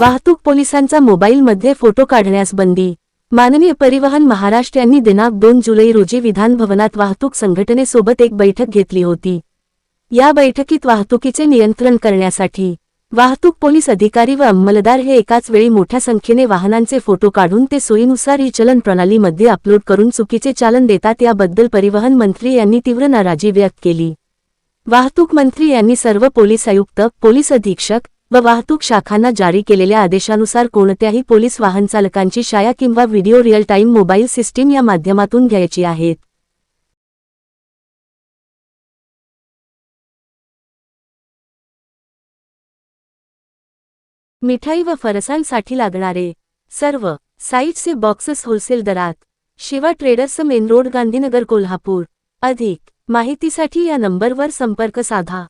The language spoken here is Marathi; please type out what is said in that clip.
वाहतूक पोलिसांचा मोबाईलमध्ये फोटो काढण्यास बंदी. माननीय परिवहन महाराष्ट्र यांनी दिनांक दोन जुलै रोजी विधानभवनात वाहतूक संघटनेसोबत एक बैठक घेतली होती. या बैठकीत वाहतुकीचे नियंत्रण करण्यासाठी वाहतूक पोलीस अधिकारी व अंमलदार हे एकाच वेळी मोठ्या संख्येने वाहनांचे फोटो काढून ते सोयीनुसार ही चलन प्रणालीमध्ये अपलोड करून चुकीचे चालन देतात याबद्दल परिवहन मंत्री यांनी तीव्र नाराजी व्यक्त केली. वाहतूक मंत्री यांनी सर्व पोलीस आयुक्त पोलीस अधीक्षक व वाहतूक शाखांना जारी केलेल्या आदेशानुसार कोणत्याही पोलीस वाहन चालकांची किंवा video real time mobile system या माध्यमातून घ्यायची आहेत. मिठाई व फरसांसाठी लागणारे सर्व साईटचे बॉक्सेस होलसेल दरात Shiva traders main road Gandhinagar Kolhapur. अधिक माहितीसाठी या नंबरवर संपर्क साधा.